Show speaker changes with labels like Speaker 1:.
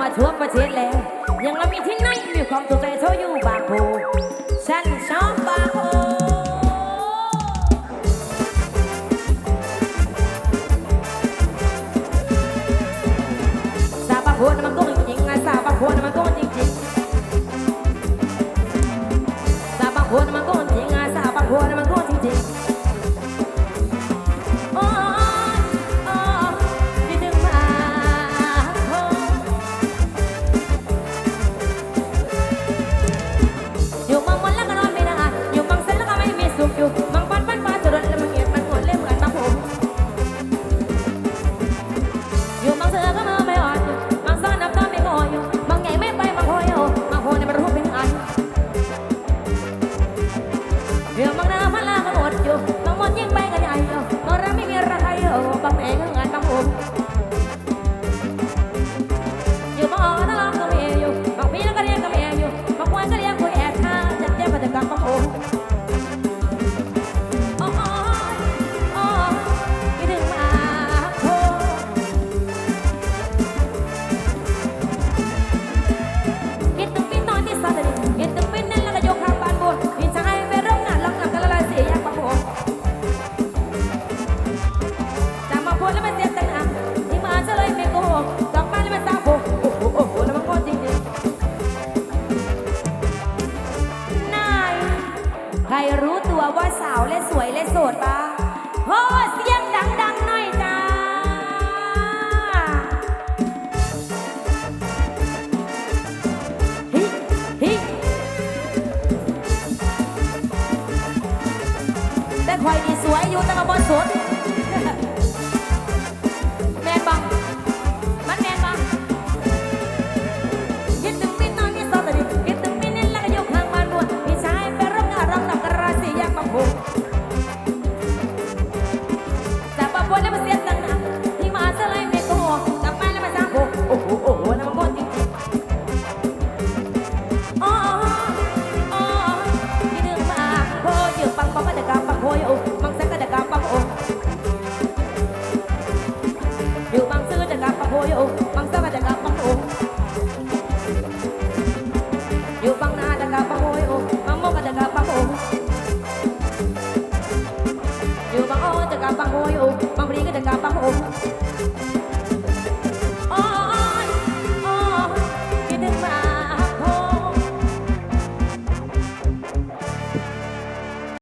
Speaker 1: มาทั่วประเทศแล้ว ยังไม่มีที่ไหนมีความสุขใต่เท่าอยู่บางโพฉันชอบบางโพสาวบางโพมันก็จริงๆสาวบางโพมันก็จริงๆสาวบางโพมันก็จริงๆสาวบางโพมันก็ ใครรู้ตัวว่าสาวและสวยและโสดบ้างโอ้เสียงดังดังหน่อยจ้า ฮิฮิแต่คอยนี่สวยอยู่แต่ก็บนสด tchau.